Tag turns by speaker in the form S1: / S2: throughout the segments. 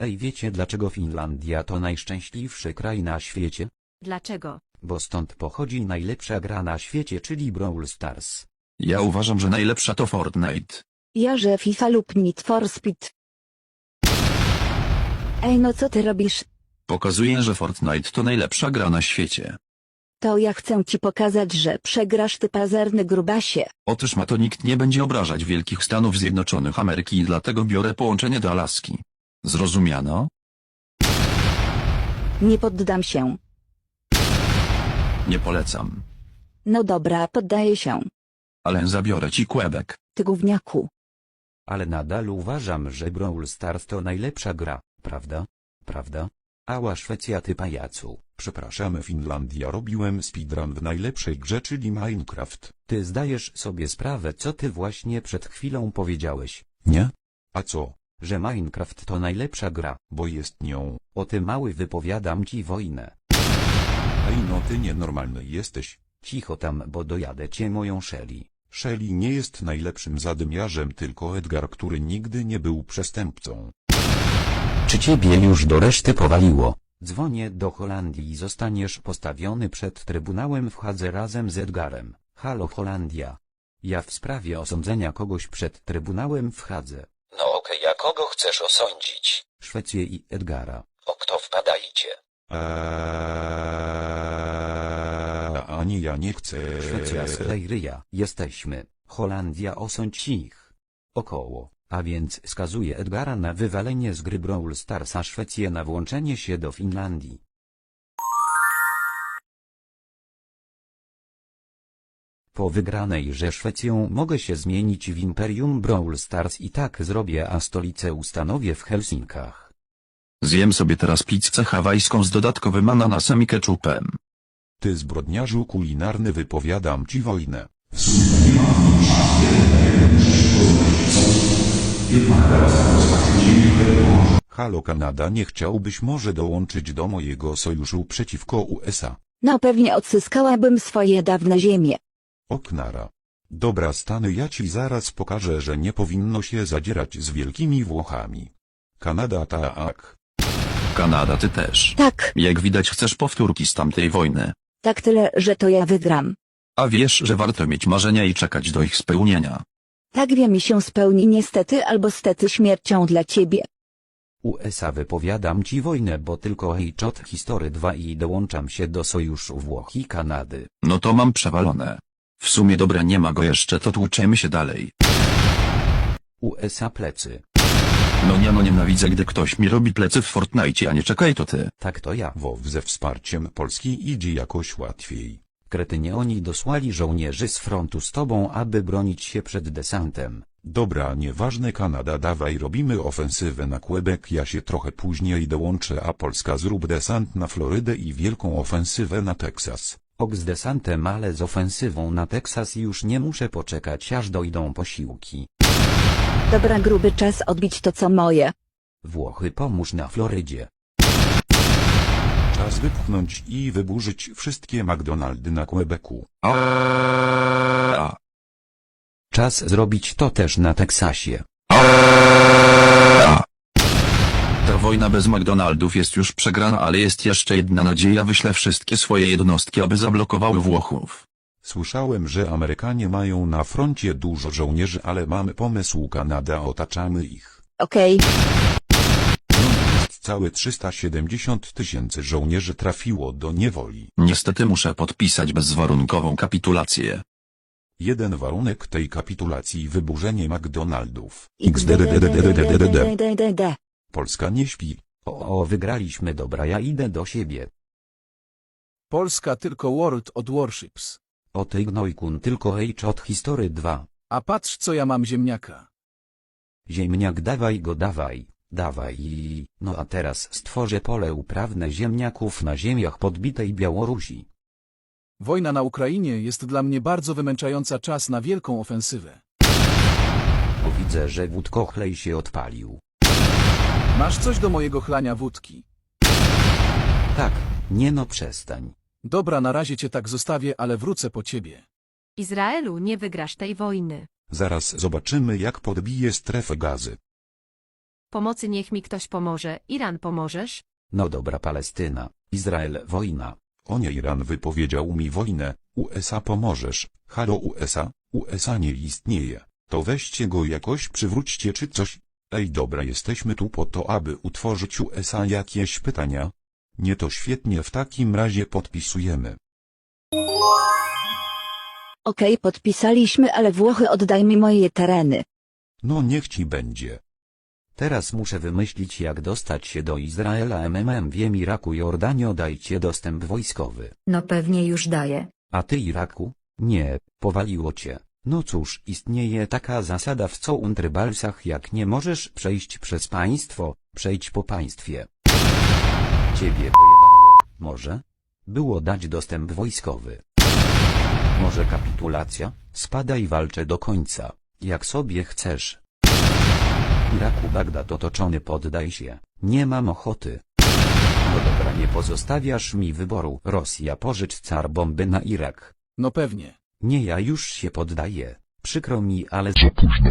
S1: Ej wiecie dlaczego Finlandia to najszczęśliwszy kraj na świecie?
S2: Dlaczego?
S1: Bo stąd pochodzi najlepsza gra na świecie czyli Brawl Stars.
S3: Ja uważam, że najlepsza to Fortnite.
S4: Ja, że FIFA lub Need for Speed. Ej, no co ty robisz?
S3: Pokazuje, że Fortnite to najlepsza gra na świecie.
S4: To ja chcę ci pokazać, że przegrasz ty pazerny grubasie.
S3: Otóż ma to nikt nie będzie obrażać wielkich Stanów Zjednoczonych Ameryki i dlatego biorę połączenie do Alaski. Zrozumiano?
S4: Nie poddam się.
S3: Nie polecam.
S4: No dobra, poddaję się.
S3: Ale zabiorę ci Quebec.
S4: Ty gówniaku.
S1: Ale nadal uważam, że Brawl Stars to najlepsza gra, prawda? Prawda? Ała Szwecja ty pajacu.
S5: Przepraszam Finlandia robiłem speedrun w najlepszej grze czyli Minecraft.
S1: Ty zdajesz sobie sprawę co ty właśnie przed chwilą powiedziałeś,
S5: Nie? A co?
S1: Że Minecraft to najlepsza gra.
S5: Bo jest nią.
S1: O ty mały wypowiadam ci wojnę.
S5: Ej no ty nienormalny jesteś.
S1: Cicho tam bo dojadę cię moją Shelly.
S5: Shelly nie jest najlepszym zadymiarzem tylko Edgar który nigdy nie był przestępcą.
S1: Czy ciebie już do reszty powaliło? Dzwonię do Holandii i zostaniesz postawiony przed Trybunałem w Hadze razem z Edgarem. Halo Holandia. Ja w sprawie osądzenia kogoś przed Trybunałem w Hadze. No okej, a kogo chcesz osądzić? Szwecję i Edgara. O kto wpadajcie?
S5: Eee, ani ja nie chcę.
S1: Szwecja z Klejryja. Jesteśmy. Holandia osądź ich. Około. A więc skazuje Edgara na wywalenie z gry Brawl Stars, a Szwecję na włączenie się do Finlandii. Po wygranej że Szwecją mogę się zmienić w Imperium Brawl Stars i tak zrobię, a stolicę ustanowię w Helsinkach.
S3: Zjem sobie teraz pizzę hawajską z dodatkowym ananasem i ketchupem.
S5: Ty zbrodniarzu kulinarny wypowiadam ci wojnę. Halo Kanada nie chciałbyś może dołączyć do mojego sojuszu przeciwko USA?
S4: No pewnie odzyskałabym swoje dawne ziemie.
S5: Oknara. Dobra Stany ja ci zaraz pokażę, że nie powinno się zadzierać z wielkimi Włochami. Kanada tak.
S3: Kanada ty też.
S4: Tak,
S3: Jak widać chcesz powtórki z tamtej wojny.
S4: tak tyle, że to ja wygram.
S3: A wiesz, że warto mieć marzenia i czekać do ich spełnienia.
S4: Tak wie mi się spełni niestety albo stety śmiercią dla ciebie.
S1: USA wypowiadam ci wojnę, bo tylko Hejczot History 2 i dołączam się do sojuszu Włoch i Kanady.
S3: No to mam przewalone. W sumie dobra nie ma go jeszcze to tłuczemy się dalej.
S1: USA plecy.
S3: No nie no nienawidzę gdy ktoś mi robi plecy w Fortnite a nie czekaj to ty.
S1: Tak to ja.
S5: WoW ze wsparciem Polski idzie jakoś łatwiej.
S1: Kretynie oni dosłali żołnierzy z frontu z tobą, aby bronić się przed desantem.
S5: Dobra nieważne Kanada dawaj robimy ofensywę na Quebec ja się trochę później dołączę a Polska zrób desant na Florydę i wielką ofensywę na Teksas.
S1: Ok z desantem, ale z ofensywą na Teksas już nie muszę poczekać aż dojdą posiłki.
S4: Dobra gruby czas odbić to co moje.
S1: Włochy pomóż na Florydzie.
S5: Czas wypchnąć i wyburzyć wszystkie McDonaldy na Quebecu.
S1: Czas zrobić to też na Teksasie.
S3: Wojna bez McDonaldów jest już przegrana, ale jest jeszcze jedna nadzieja. Wyślę wszystkie swoje jednostki, aby zablokowały Włochów.
S5: Słyszałem, że Amerykanie mają na froncie dużo żołnierzy, ale mamy pomysł Kanada otaczamy ich.
S4: Okej,
S5: całe 370 tysięcy żołnierzy trafiło do niewoli.
S3: Niestety muszę podpisać bezwarunkową kapitulację.
S5: Jeden warunek tej kapitulacji wyburzenie McDonaldów.
S4: XDDDDDDDD.
S5: Polska nie śpi.
S1: O, o, wygraliśmy dobra, ja idę do siebie.
S6: Polska tylko World od Warships.
S1: O ty gnojkun tylko Hejczot History 2.
S6: A patrz co ja mam ziemniaka.
S1: Ziemniak dawaj go dawaj, dawaj. No a teraz stworzę pole uprawne ziemniaków na ziemiach podbitej Białorusi.
S6: Wojna na Ukrainie jest dla mnie bardzo wymęczająca czas na wielką ofensywę.
S1: Widzę, że wódkochlej się odpalił.
S6: Masz coś do mojego chlania wódki.
S1: Tak, nie no przestań.
S6: Dobra, na razie cię tak zostawię, ale wrócę po ciebie.
S2: Izraelu nie wygrasz tej wojny.
S5: Zaraz zobaczymy jak podbije strefę gazy.
S2: Pomocy niech mi ktoś pomoże. Iran pomożesz?
S1: No dobra Palestyna, Izrael wojna.
S5: O nie Iran wypowiedział mi wojnę, USA pomożesz, halo USA, USA nie istnieje, to weźcie go jakoś przywróćcie czy coś. Ej dobra jesteśmy tu po to aby utworzyć USA jakieś pytania? Nie to świetnie w takim razie podpisujemy.
S4: Okej podpisaliśmy ale Włochy oddaj mi moje tereny.
S5: No niech ci będzie.
S1: Teraz muszę wymyślić jak dostać się do Izraela MMM wiem Iraku Jordanio dajcie dostęp wojskowy.
S7: No pewnie już daję.
S1: A ty Iraku? Nie, powaliło cię. No cóż, istnieje taka zasada w co untrybalsach jak nie możesz przejść przez państwo, przejdź po państwie. Ciebie pojebało, może? Było dać dostęp wojskowy. Może kapitulacja? Spadaj walczę do końca, jak sobie chcesz. Iraku Bagdad otoczony poddaj się, nie mam ochoty. No dobra nie pozostawiasz mi wyboru. Rosja pożycz car bomby na Irak.
S6: No pewnie.
S1: Nie ja już się poddaję. Przykro mi, ale za późno.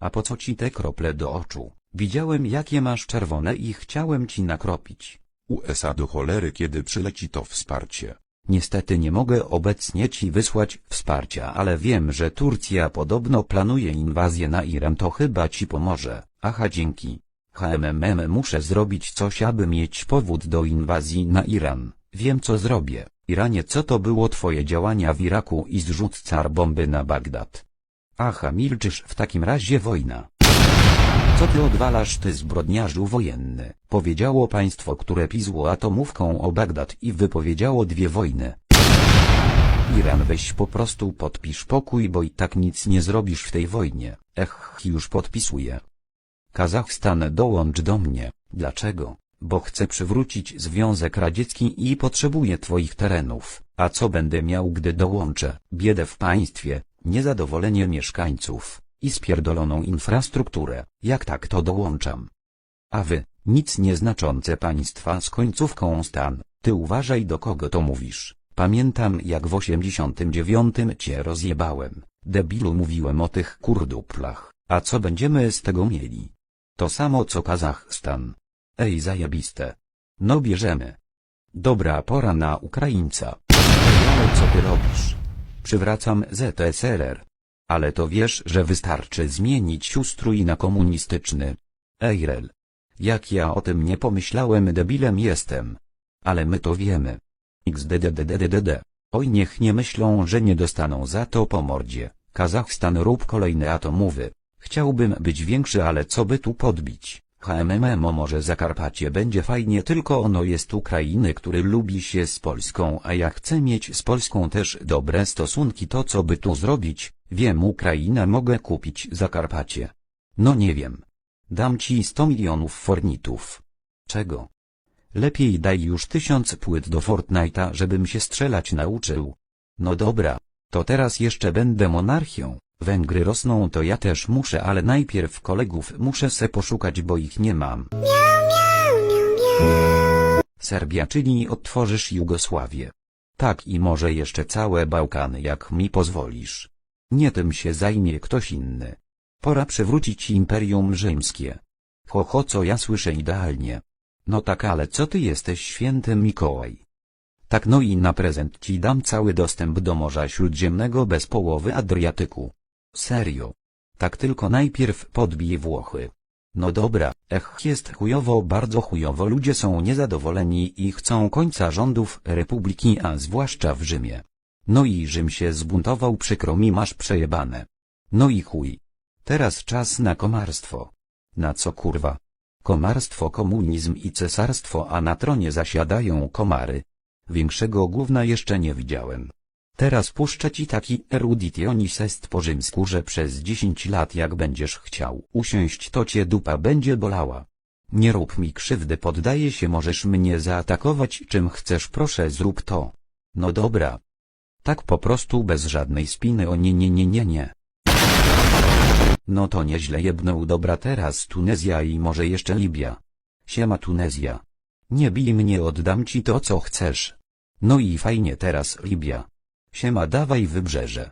S1: A po co ci te krople do oczu? Widziałem jakie masz czerwone i chciałem ci nakropić.
S5: USA do cholery kiedy przyleci to wsparcie.
S1: Niestety nie mogę obecnie ci wysłać wsparcia, ale wiem, że Turcja podobno planuje inwazję na Iran, to chyba ci pomoże. Aha, dzięki. HMMM muszę zrobić coś, aby mieć powód do inwazji na Iran. Wiem co zrobię. Iranie, co to było twoje działania w Iraku i zrzut car bomby na Bagdad? Aha, milczysz, w takim razie wojna. Co ty odwalasz ty zbrodniarzu wojenny? Powiedziało państwo, które pizło atomówką o Bagdad i wypowiedziało dwie wojny. Iran weź po prostu podpisz pokój, bo i tak nic nie zrobisz w tej wojnie. Ech, już podpisuję. Kazachstan dołącz do mnie. Dlaczego? Bo chcę przywrócić Związek Radziecki i potrzebuję twoich terenów. A co będę miał gdy dołączę? Biedę w państwie, niezadowolenie mieszkańców i spierdoloną infrastrukturę. Jak tak to dołączam? A wy, nic nieznaczące państwa z końcówką stan, ty uważaj do kogo to mówisz. Pamiętam jak w 89 cię rozjebałem. Debilu mówiłem o tych kurduplach, a co będziemy z tego mieli? To samo co Kazachstan. Ej zajebiste. No bierzemy. Dobra pora na Ukraińca. Ale co ty robisz? Przywracam ZSRR. Ale to wiesz, że wystarczy zmienić ustrój na komunistyczny. Ejrel. Jak ja o tym nie pomyślałem debilem jestem. Ale my to wiemy. XDDDDDD. Oj niech nie myślą, że nie dostaną za to po mordzie. Kazachstan rób kolejny atomowy. Chciałbym być większy ale co by tu podbić. HMMO może Zakarpacie będzie fajnie tylko ono jest Ukrainy który lubi się z Polską a ja chcę mieć z Polską też dobre stosunki to co by tu zrobić, wiem Ukraina mogę kupić Zakarpacie. No nie wiem. Dam ci 100 milionów fornitów. Czego? Lepiej daj już tysiąc płyt do Fortnite'a żebym się strzelać nauczył. No dobra, to teraz jeszcze będę monarchią. Węgry rosną to ja też muszę ale najpierw kolegów muszę se poszukać bo ich nie mam. Serbia czyli odtworzysz Jugosławię. Tak i może jeszcze całe Bałkany jak mi pozwolisz. Nie tym się zajmie ktoś inny. Pora przywrócić Imperium Rzymskie. Ho ho co ja słyszę idealnie. No tak ale co ty jesteś święty Mikołaj? Tak no i na prezent ci dam cały dostęp do Morza Śródziemnego bez połowy Adriatyku. Serio. Tak tylko najpierw podbij Włochy. No dobra, ech jest chujowo bardzo chujowo ludzie są niezadowoleni i chcą końca rządów Republiki a zwłaszcza w Rzymie. No i Rzym się zbuntował przykro mi masz przejebane. No i chuj. Teraz czas na komarstwo. Na co kurwa? Komarstwo komunizm i cesarstwo a na tronie zasiadają komary. Większego gówna jeszcze nie widziałem. Teraz puszczę ci taki eruditionis est po rzymsku, że przez 10 lat jak będziesz chciał usiąść to cię dupa będzie bolała. Nie rób mi krzywdy poddaję się możesz mnie zaatakować czym chcesz proszę zrób to. No dobra. Tak po prostu bez żadnej spiny o nie nie nie nie nie. No to nieźle jebnął dobra teraz Tunezja i może jeszcze Libia. Siema Tunezja. Nie bij mnie oddam ci to co chcesz. No i fajnie teraz Libia. Siema dawaj wybrzeże.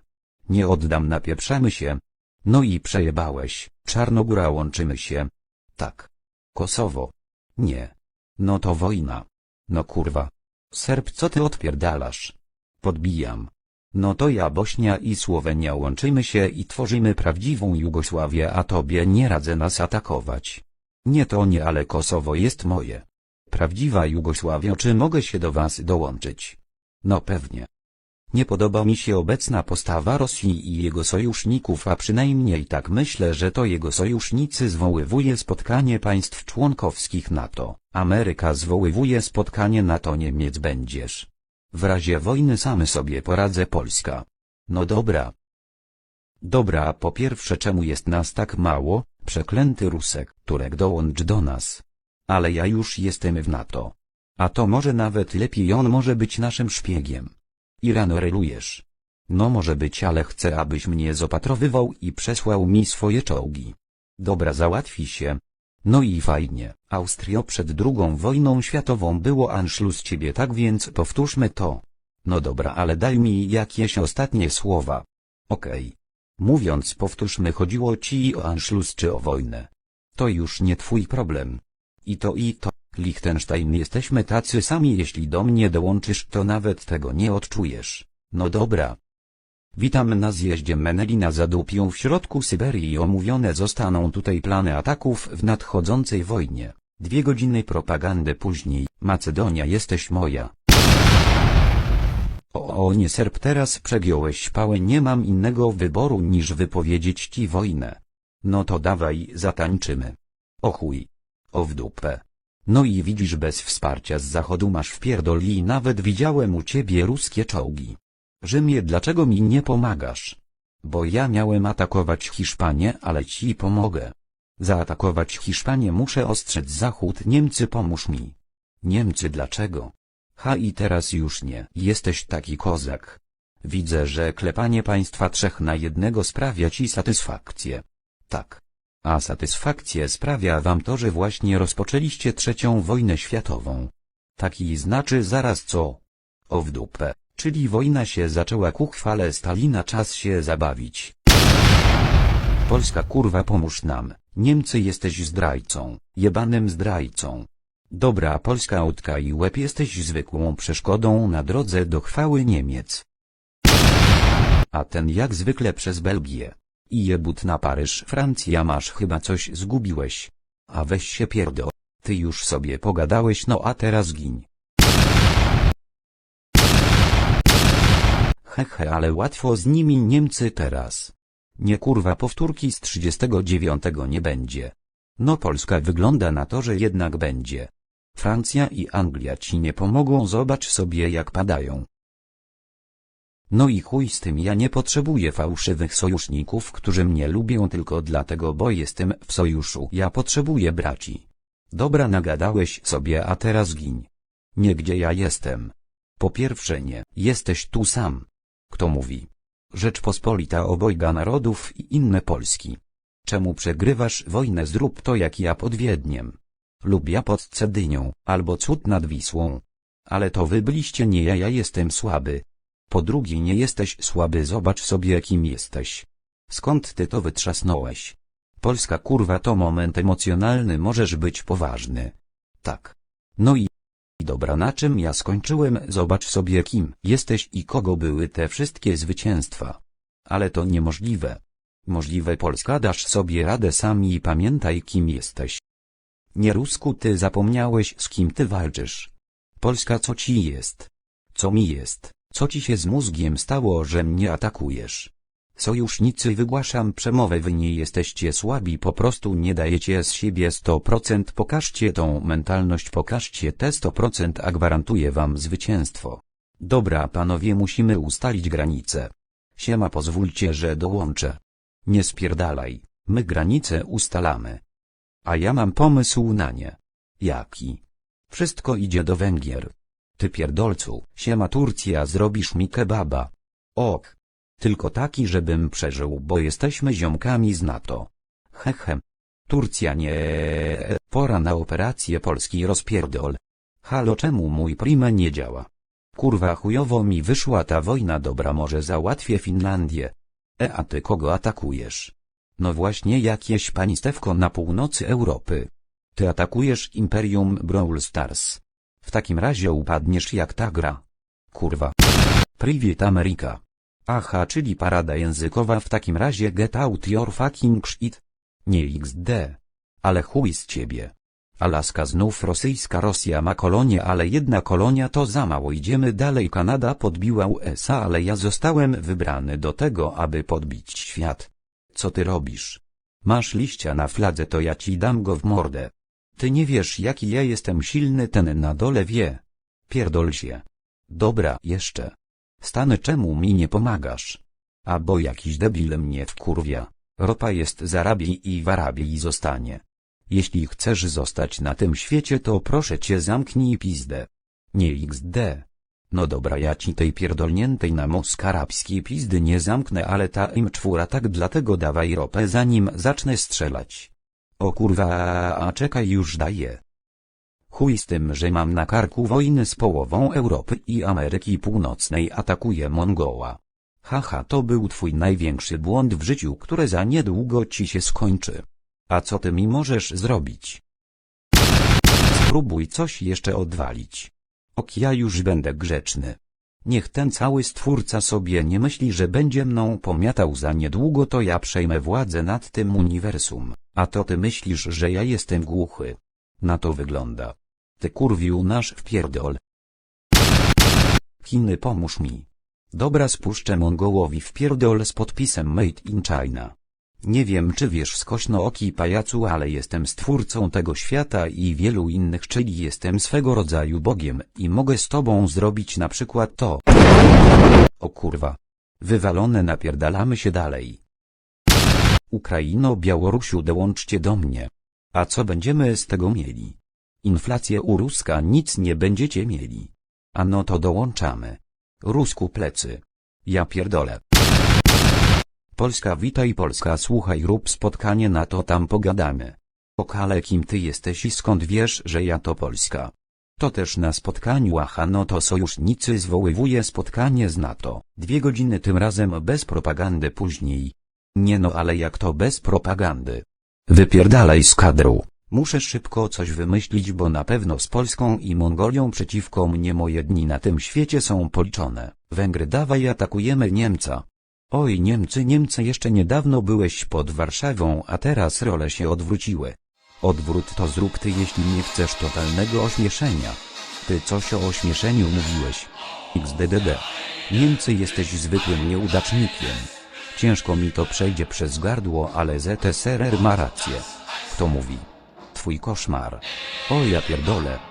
S1: Nie oddam napieprzamy się. No i przejebałeś, Czarnogóra łączymy się. Tak. Kosowo. Nie. No to wojna. No kurwa. Serb co ty odpierdalasz? Podbijam. No to ja Bośnia i Słowenia łączymy się i tworzymy prawdziwą Jugosławię a tobie nie radzę nas atakować. Nie to nie ale Kosowo jest moje. Prawdziwa Jugosławia czy mogę się do was dołączyć? No pewnie. Nie podoba mi się obecna postawa Rosji i jego sojuszników, a przynajmniej tak myślę, że to jego sojusznicy zwoływuje spotkanie państw członkowskich NATO. Ameryka zwoływuje spotkanie NATO Niemiec będziesz. W razie wojny samy sobie poradzę Polska. No dobra. Dobra, po pierwsze czemu jest nas tak mało, przeklęty Rusek, Turek dołącz do nas. Ale ja już jestem w NATO. A to może nawet lepiej on może być naszym szpiegiem. Iran relujesz. No może być, ale chcę abyś mnie zopatrowywał i przesłał mi swoje czołgi. Dobra załatwi się. No i fajnie, Austrio przed drugą wojną światową było Anschluss ciebie tak więc powtórzmy to. No dobra ale daj mi jakieś ostatnie słowa. Okej. Mówiąc powtórzmy chodziło ci o Anschluss czy o wojnę. To już nie twój problem. I to i to, Liechtenstein jesteśmy tacy sami jeśli do mnie dołączysz to nawet tego nie odczujesz. No dobra. Witam na zjeździe Meneli na Zadupią w środku Syberii omówione zostaną tutaj plany ataków w nadchodzącej wojnie. Dwie godziny propagandy później, Macedonia jesteś moja. O, o nie Serb teraz przegiąłeś pałę nie mam innego wyboru niż wypowiedzieć ci wojnę. No to dawaj zatańczymy. O chuj. O w dupę. No i widzisz bez wsparcia z zachodu masz wpierdol i nawet widziałem u ciebie ruskie czołgi. Rzymie dlaczego mi nie pomagasz? Bo ja miałem atakować Hiszpanię ale ci pomogę. Zaatakować Hiszpanię muszę ostrzec zachód Niemcy pomóż mi. Niemcy dlaczego? Ha i teraz już nie. Jesteś taki kozak. Widzę, że klepanie państwa trzech na jednego sprawia ci satysfakcję. Tak. A satysfakcję sprawia wam to, że właśnie rozpoczęliście trzecią wojnę światową. Taki znaczy zaraz co? O w dupę, czyli wojna się zaczęła ku chwale Stalina czas się zabawić. Polska kurwa pomóż nam, Niemcy jesteś zdrajcą, jebanym zdrajcą. Dobra Polska utka i łeb jesteś zwykłą przeszkodą na drodze do chwały Niemiec. A ten jak zwykle przez Belgię. I jebut na Paryż Francja masz chyba coś zgubiłeś. A weź się pierdo. Ty już sobie pogadałeś no a teraz gin. Hehe ale łatwo z nimi Niemcy teraz. Nie kurwa powtórki z 39 nie będzie. No Polska wygląda na to, że jednak będzie. Francja i Anglia ci nie pomogą zobacz sobie jak padają. No i chuj z tym ja nie potrzebuję fałszywych sojuszników, którzy mnie lubią tylko dlatego bo jestem w sojuszu. Ja potrzebuję braci. Dobra nagadałeś sobie a teraz gin. Nie gdzie ja jestem. Po pierwsze nie, jesteś tu sam. Kto mówi? Rzeczpospolita obojga narodów i inne Polski. Czemu przegrywasz wojnę zrób to jak ja pod Wiedniem. Lub ja pod Cedynią, albo cud nad Wisłą. Ale to wy byliście nie ja ja jestem słaby. Po drugie nie jesteś słaby zobacz sobie kim jesteś. Skąd ty to wytrzasnąłeś? Polska kurwa to moment emocjonalny możesz być poważny. Tak. No i... Dobra na czym ja skończyłem zobacz sobie kim jesteś i kogo były te wszystkie zwycięstwa. Ale to niemożliwe. Możliwe Polska dasz sobie radę sam i pamiętaj kim jesteś. Nie Rusku ty zapomniałeś z kim ty walczysz. Polska co ci jest? Co mi jest? Co ci się z mózgiem stało, że mnie atakujesz? Sojusznicy wygłaszam przemowę wy nie jesteście słabi po prostu nie dajecie z siebie 100% pokażcie tą mentalność pokażcie te 100% a gwarantuję wam zwycięstwo. Dobra panowie musimy ustalić granice. Siema pozwólcie że dołączę. Nie spierdalaj, my granice ustalamy. A ja mam pomysł na nie. Jaki? Wszystko idzie do Węgier. Ty pierdolcu, siema Turcja zrobisz mi kebaba. Ok. Tylko taki żebym przeżył bo jesteśmy ziomkami z NATO. Hechem. Turcja nie... Pora na operację Polski rozpierdol. Halo czemu mój prime nie działa? Kurwa chujowo mi wyszła ta wojna dobra może załatwię Finlandię. E a ty kogo atakujesz? No właśnie jakieś państewko na północy Europy. Ty atakujesz Imperium Brawl Stars. W takim razie upadniesz jak ta gra. Kurwa. Private America. Aha, czyli parada językowa w takim razie get out your fucking shit. Nie XD. Ale chuj z ciebie. Alaska znów rosyjska Rosja ma kolonie, ale jedna kolonia to za mało. Idziemy dalej. Kanada podbiła USA, ale ja zostałem wybrany do tego, aby podbić świat. Co ty robisz? Masz liścia na fladze, to ja ci dam go w mordę. Ty nie wiesz, jaki ja jestem silny, ten na dole wie. Pierdol się. Dobra, jeszcze. Stany, czemu mi nie pomagasz? A bo jakiś debil mnie wkurwia. Ropa jest z Arabii i w Arabii zostanie. Jeśli chcesz zostać na tym świecie, to proszę cię zamknij pizdę. Nie XD. No dobra, ja ci tej pierdolniętej na mózg arabskiej pizdy nie zamknę, ale ta im czwóra tak dlatego dawaj ropę zanim zacznę strzelać. O kurwa, a czekaj już daję. Chuj z tym, że mam na karku wojny z połową Europy i Ameryki Północnej atakuje Mongoła. Haha, to był twój największy błąd w życiu, które za niedługo ci się skończy. A co ty mi możesz zrobić? Spróbuj coś jeszcze odwalić. Ok, ja już będę grzeczny. Niech ten cały stwórca sobie nie myśli, że będzie mną pomiatał za niedługo, to ja przejmę władzę nad tym uniwersum. A to ty myślisz, że ja jestem głuchy. Na to wygląda. Ty kurwił nasz wpierdol. Chiny pomóż mi. Dobra spuszczę Mongołowi wpierdol z podpisem Made in China. Nie wiem czy wiesz skośno oki pajacu, ale jestem stwórcą tego świata i wielu innych, czyli jestem swego rodzaju Bogiem i mogę z tobą zrobić na przykład to. O kurwa. Wywalone napierdalamy się dalej. Ukraino Białorusiu dołączcie do mnie. A co będziemy z tego mieli? Inflację u Ruska nic nie będziecie mieli. A no to dołączamy. Rusku plecy. Ja pierdolę. Polska witaj Polska słuchaj rób spotkanie na to tam pogadamy. Okale kim ty jesteś i skąd wiesz, że ja to Polska? To też na spotkaniu aha no to sojusznicy zwoływuje spotkanie z NATO. Dwie godziny tym razem bez propagandy później. Nie no ale jak to bez propagandy? Wypierdalaj z kadru. Muszę szybko coś wymyślić bo na pewno z Polską i Mongolią przeciwko mnie moje dni na tym świecie są policzone. Węgry dawaj atakujemy Niemca. Oj Niemcy Niemcy jeszcze niedawno byłeś pod Warszawą a teraz role się odwróciły. Odwrót to zrób ty jeśli nie chcesz totalnego ośmieszenia. Ty coś o ośmieszeniu mówiłeś. XDDD. Niemcy jesteś zwykłym nieudacznikiem. Ciężko mi to przejdzie przez gardło ale ZSRR ma rację. Kto mówi? Twój koszmar. O ja pierdolę.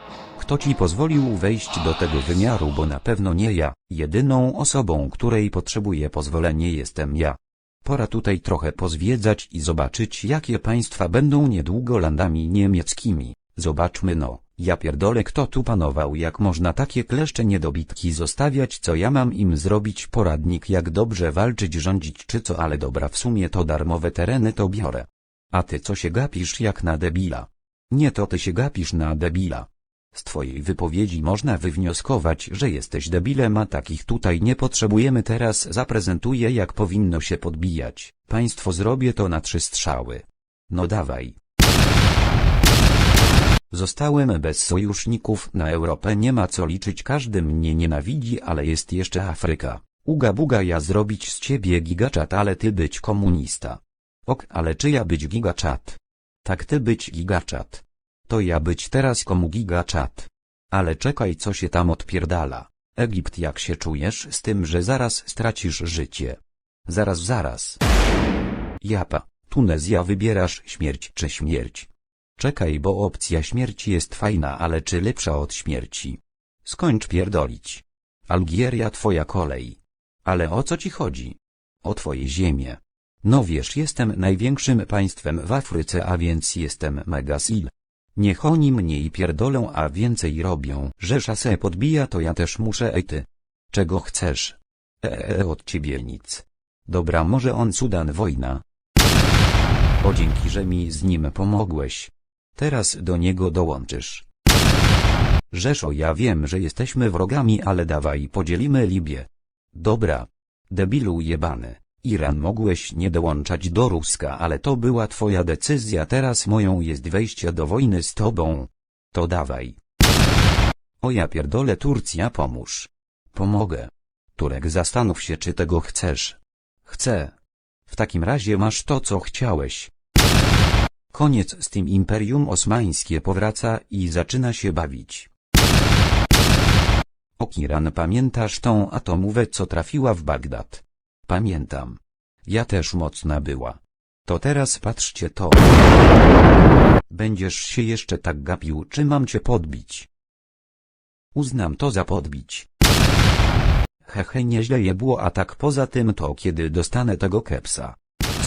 S1: Kto ci pozwolił wejść do tego wymiaru bo na pewno nie ja, jedyną osobą której potrzebuje pozwolenie jestem ja. Pora tutaj trochę pozwiedzać i zobaczyć jakie państwa będą niedługo landami niemieckimi. Zobaczmy no, ja pierdolę kto tu panował jak można takie kleszcze niedobitki zostawiać co ja mam im zrobić poradnik jak dobrze walczyć rządzić czy co ale dobra w sumie to darmowe tereny to biorę. A ty co się gapisz jak na debila? Nie to ty się gapisz na debila. Z twojej wypowiedzi można wywnioskować, że jesteś debilem, a takich tutaj nie potrzebujemy. Teraz zaprezentuję, jak powinno się podbijać. Państwo zrobię to na trzy strzały. No dawaj. Zostałem bez sojuszników, na Europę nie ma co liczyć, każdy mnie nienawidzi, ale jest jeszcze Afryka. Uga buga ja zrobić z ciebie gigaczat, ale ty być komunista. Ok, ale czy ja być gigaczat? Tak ty być gigaczat. To ja być teraz komu gigaczat. Ale czekaj co się tam odpierdala. Egipt jak się czujesz z tym, że zaraz stracisz życie? Zaraz zaraz. Japa, Tunezja wybierasz śmierć czy śmierć? Czekaj bo opcja śmierci jest fajna ale czy lepsza od śmierci? Skończ pierdolić. Algieria twoja kolej. Ale o co ci chodzi? O twoje ziemię. No wiesz jestem największym państwem w Afryce a więc jestem megasil. Niech oni mniej pierdolą a więcej robią, że szasę podbija to ja też muszę ej ty. Czego chcesz? Eee od ciebie nic. Dobra może on Sudan wojna. O dzięki że mi z nim pomogłeś. Teraz do niego dołączysz. Rzeszo ja wiem że jesteśmy wrogami ale dawaj podzielimy Libię. Dobra. Debilu jebany. Iran mogłeś nie dołączać do Ruska, ale to była twoja decyzja, teraz moją jest wejście do wojny z tobą. To dawaj. O ja pierdolę Turcja pomóż. Pomogę. Turek zastanów się czy tego chcesz. Chcę. W takim razie masz to co chciałeś. Koniec z tym Imperium Osmańskie powraca i zaczyna się bawić. O Kiran pamiętasz tą atomówę co trafiła w Bagdad? Pamiętam. Ja też mocna była. To teraz patrzcie to. Będziesz się jeszcze tak gapił czy mam cię podbić? Uznam to za podbić. Hehe nieźle je było a tak poza tym to kiedy dostanę tego kepsa.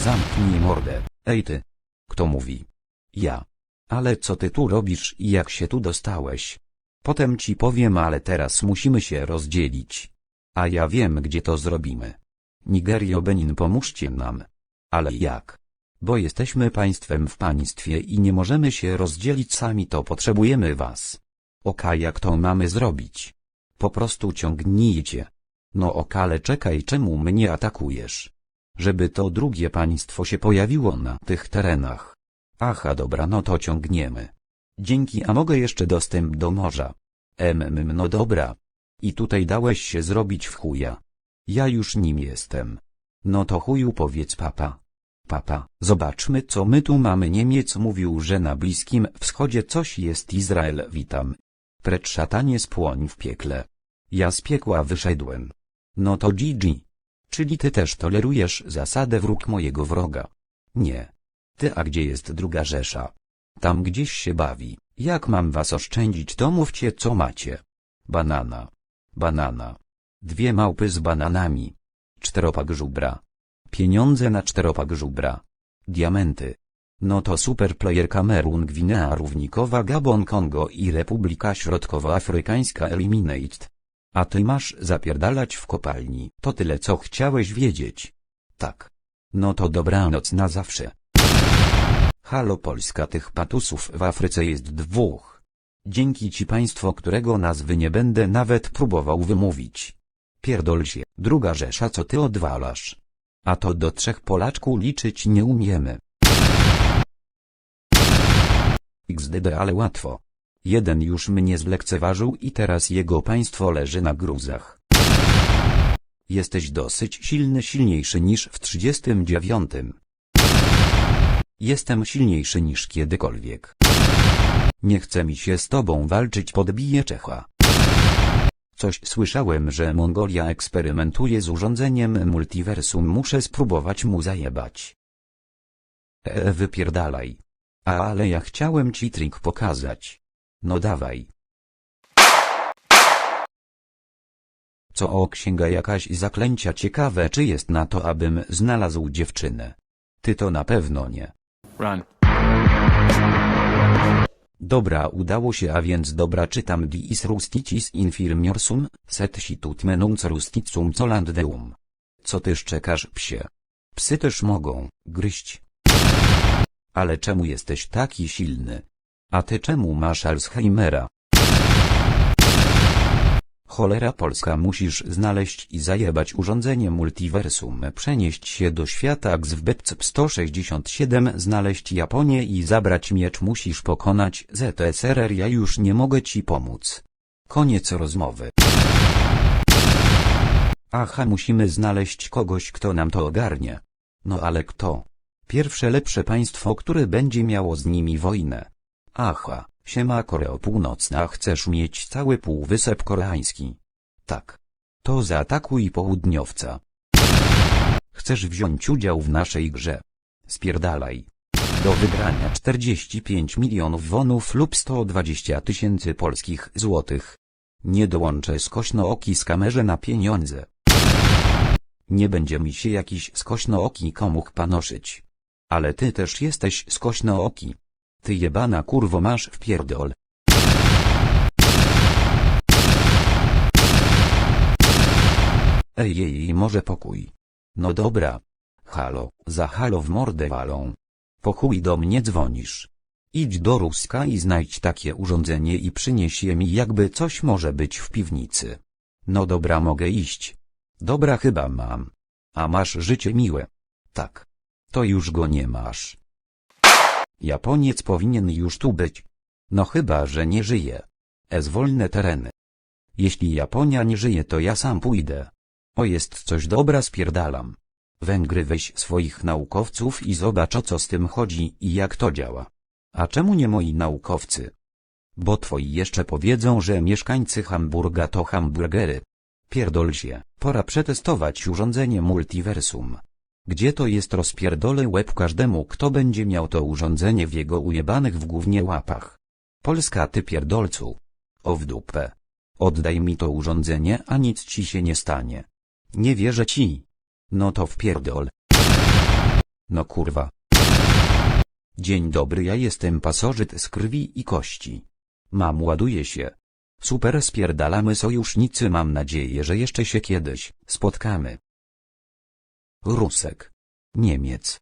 S1: Zamknij mordę, ej ty. Kto mówi? Ja. Ale co ty tu robisz i jak się tu dostałeś? Potem ci powiem ale teraz musimy się rozdzielić. A ja wiem gdzie to zrobimy. Nigerio Benin pomóżcie nam. Ale jak? Bo jesteśmy państwem w państwie i nie możemy się rozdzielić sami to potrzebujemy was. Oka jak to mamy zrobić? Po prostu ciągnijcie. No okale czekaj czemu mnie atakujesz? Żeby to drugie państwo się pojawiło na tych terenach. Aha dobra no to ciągniemy. Dzięki a mogę jeszcze dostęp do morza. Em no dobra. I tutaj dałeś się zrobić w chuja. Ja już nim jestem. No to chuju powiedz papa. Papa, zobaczmy co my tu mamy. Niemiec mówił, że na Bliskim Wschodzie coś jest Izrael. Witam. Precz szatanie spłoń w piekle. Ja z piekła wyszedłem. No to Gigi. Czyli ty też tolerujesz zasadę wróg mojego wroga. Nie. Ty a gdzie jest druga Rzesza? Tam gdzieś się bawi. Jak mam was oszczędzić to mówcie co macie. Banana. Banana. Dwie małpy z bananami. Czteropak żubra. Pieniądze na czteropak żubra. Diamenty. No to super player Kamerun Gwinea Równikowa Gabon Kongo i Republika Środkowoafrykańska Eliminate. A ty masz zapierdalać w kopalni. To tyle co chciałeś wiedzieć. Tak. No to dobranoc na zawsze. Halo Polska tych patusów w Afryce jest dwóch. Dzięki ci państwo którego nazwy nie będę nawet próbował wymówić. Pierdol się, druga Rzesza co ty odwalasz. A to do trzech Polaczku liczyć nie umiemy. XDD ale łatwo. Jeden już mnie zlekceważył i teraz jego państwo leży na gruzach. Jesteś dosyć silny silniejszy niż w 39. Jestem silniejszy niż kiedykolwiek. Nie chce mi się z tobą walczyć podbije Czecha. Coś słyszałem, że Mongolia eksperymentuje z urządzeniem multiversum muszę spróbować mu zajebać. E, wypierdalaj. A ale ja chciałem ci trik pokazać. No dawaj. Co o księga jakaś zaklęcia ciekawe czy jest na to abym znalazł dziewczynę. Ty to na pewno nie.
S7: Run.
S1: Dobra udało się a więc dobra czytam diis rusticis infirmiorsum, set situt menunc rusticum colandeum. Co ty szczekasz psie? Psy też mogą, gryźć. Ale czemu jesteś taki silny? A ty czemu masz Alzheimera? Cholera polska musisz znaleźć i zajebać urządzenie multiversum, przenieść się do świata X w Bepcp 167, znaleźć Japonię i zabrać miecz musisz pokonać ZSRR ja już nie mogę ci pomóc. Koniec rozmowy. Aha musimy znaleźć kogoś kto nam to ogarnie. No ale kto? Pierwsze lepsze państwo które będzie miało z nimi wojnę. Aha, siema Koreo Północna chcesz mieć cały półwysep koreański. Tak. To zaatakuj południowca. Chcesz wziąć udział w naszej grze. Spierdalaj. Do wygrania 45 milionów wonów lub 120 tysięcy polskich złotych. Nie dołączę skośnooki z kamerze na pieniądze. Nie będzie mi się jakiś skośnooki komuch panoszyć. Ale ty też jesteś skośnooki. Ty jebana kurwo masz w pierdol. Ej, może pokój. No dobra. Halo, za halo w mordę walą. Do mnie dzwonisz. Idź do Ruska i znajdź takie urządzenie i przynieś je mi jakby coś może być w piwnicy. No dobra mogę iść. Dobra chyba mam. A masz życie miłe. Tak. To już go nie masz. Japoniec powinien już tu być. No chyba, że nie żyje. Es wolne tereny. Jeśli Japonia nie żyje to ja sam pójdę. O jest coś dobra spierdalam. Węgry weź swoich naukowców i zobacz o co z tym chodzi i jak to działa. A czemu nie moi naukowcy? Bo twoi jeszcze powiedzą, że mieszkańcy Hamburga to hamburgery. Pierdol się, pora przetestować urządzenie multiversum. Gdzie to jest rozpierdolę łeb każdemu kto będzie miał to urządzenie w jego ujebanych w głównie łapach. Polska ty pierdolcu. O w dupę. Oddaj mi to urządzenie a nic ci się nie stanie. Nie wierzę ci. No to wpierdol. No kurwa. Dzień dobry ja jestem pasożyt z krwi i kości. Mam ładuje się. Super spierdalamy sojusznicy mam nadzieję że jeszcze się kiedyś spotkamy. Rusek. Niemiec.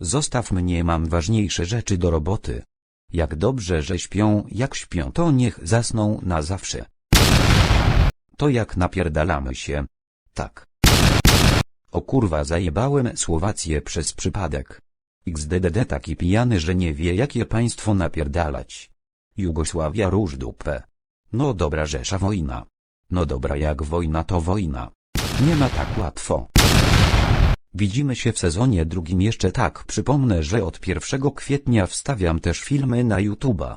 S1: Zostaw mnie mam ważniejsze rzeczy do roboty. Jak dobrze, że śpią, jak śpią to niech zasną na zawsze. To jak napierdalamy się. Tak. O kurwa zajebałem Słowację przez przypadek. XDDD taki pijany, że nie wie jakie państwo napierdalać. Jugosławia róż dupę. No dobra rzesza wojna. No dobra jak wojna to wojna. Nie ma tak łatwo. Widzimy się w sezonie drugim jeszcze tak przypomnę, że od 1 kwietnia wstawiam też filmy na YouTube'a.